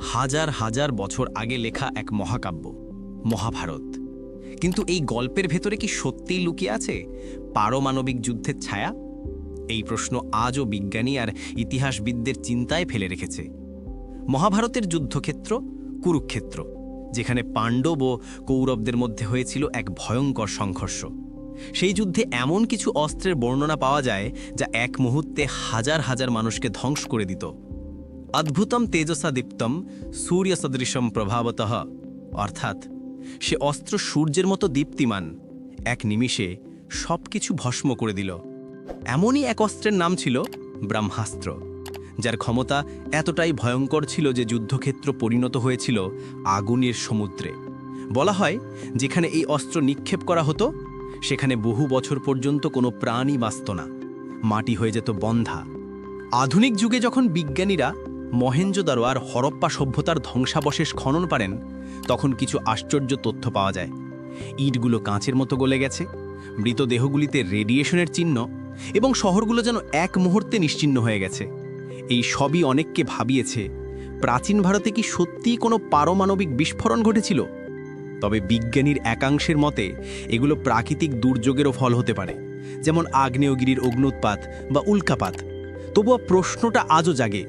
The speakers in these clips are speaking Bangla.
হাজার হাজার বছর আগে লেখা এক মহাকাব্য, মহাভারত। কিন্তু এই গল্পের ভেতরে কি সত্যিই লুকিয়ে আছে? পারমাণবিক যুদ্ধের ছায়া? এই প্রশ্ন আজও বিজ্ঞানী আর ইতিহাসবিদদের চিন্তায় ফেলে রেখেছে। মহাভারতের যুদ্ধক্ষেত্র, কুরুক্ষেত্র, যেখানে পাণ্ডব ও কৌরবদের মধ্যে হয়েছিল এক ভয়ঙ্কর সংঘর্ষ। সেই যুদ্ধে এমন কিছু অস্ত্রের বর্ণনা পাওয়া যায়, যা এক মুহূর্তে হাজার হাজার মানুষকে ধ্বংস করে দিত। অদ্ভুতম তেজসা দীপ্তম সূর্য সদৃশম প্রভাবত অর্থাৎ সে অস্ত্র সূর্যের মতো দীপ্তিমান। এক নিমিষে সব কিছু ভস্ম করে দিল। এমনই এক অস্ত্রের নাম ছিল ব্রহ্মাস্ত্র, যার ক্ষমতা এতটাই ভয়ঙ্কর ছিল যে যুদ্ধক্ষেত্র পরিণত হয়েছিল আগুনের সমুদ্রে। বলা হয়, যেখানে এই অস্ত্র নিক্ষেপ করা হতো, সেখানে বহু বছর পর্যন্ত কোনো প্রাণী বাঁচত না। মাটি হয়ে যেত বন্ধা। আধুনিক যুগে যখন বিজ্ঞানীরা মহেঞ্জোদারো আর হরপ্পা সভ্যতার ধ্বংসাবশেষ খনন পারেন, তখন কিছু আশ্চর্য তথ্য পাওয়া যায়। ইটগুলো কাঁচের মতো গলে গেছে, মৃতদেহগুলিতে রেডিয়েশনের চিহ্ন এবং শহরগুলো যেন এক মুহূর্তে নিশ্চিহ্ন হয়ে গেছে। এই সবই অনেককে ভাবিয়েছে, প্রাচীন ভারতে কি সত্যিই কোনো পারমাণবিক বিস্ফোরণ ঘটেছিল? তবে বিজ্ঞানীর একাংশের মতে, এগুলো প্রাকৃতিক দুর্যোগেরও ফল হতে পারে, যেমন আগ্নেয়গিরির অগ্নুৎপাত বা উল্কাপাত। তবুও প্রশ্নটা আজও জাগে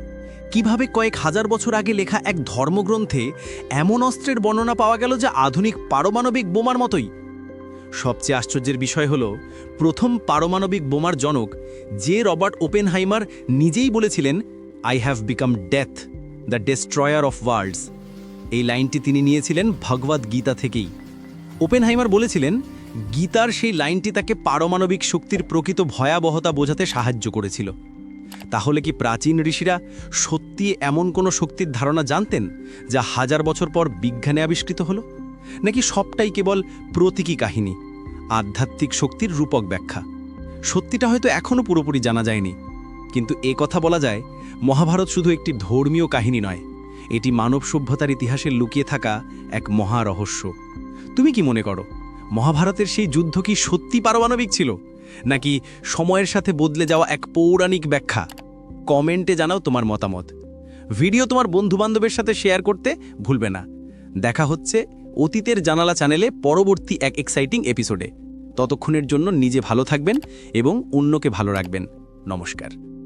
কীভাবে কয়েক হাজার বছর আগে লেখা এক ধর্মগ্রন্থে এমন অস্ত্রের বর্ণনা পাওয়া গেল যা আধুনিক পারমাণবিক বোমার মতোই? সবচেয়ে আশ্চর্যের বিষয় হল, প্রথম পারমাণবিক বোমার জনক যে রবার্ট ওপেনহাইমার নিজেই বলেছিলেন I have become death the destroyer of worlds এই লাইনটি তিনি নিয়েছিলেন ভগবদ গীতা থেকেই। ওপেনহাইমার বলেছিলেন, গীতার সেই লাইনটি তাকে পারমাণবিক শক্তির প্রকৃত ভয়াবহতা বোঝাতে সাহায্য করেছিল। তাহলে কি প্রাচীন ঋষিরা সত্যি এমন কোনো শক্তির ধারণা জানতেন যা হাজার বছর পর বিজ্ঞানে আবিষ্কৃত হলো? নাকি সবটাই কেবল প্রতীকী কাহিনী, আধ্যাত্মিক শক্তির রূপক ব্যাখ্যা? সত্যিটা হয়তো এখনও পুরোপুরি জানা যায়নি। কিন্তু এ কথা বলা যায়, মহাভারত শুধু একটি ধর্মীয় কাহিনী নয়, এটি মানব সভ্যতার ইতিহাসে লুকিয়ে থাকা এক মহা রহস্য। তুমি কি মনে করো, মহাভারতের সেই যুদ্ধ কি সত্যি পারমাণবিক ছিল? নাকি সময়ের সাথে বদলে যাওয়া এক পৌরাণিক ব্যাখ্যা? কমেন্টে জানাও তোমার মতামত। ভিডিও তোমার বন্ধুবান্ধবের সাথে শেয়ার করতে ভুলবে না। দেখা হচ্ছে অতীতের জানালা চ্যানেলে পরবর্তী এক এক্সাইটিং এপিসোডে ততক্ষণের জন্য নিজে ভালো থাকবেন এবং অন্যকে ভালো রাখবেন। নমস্কার।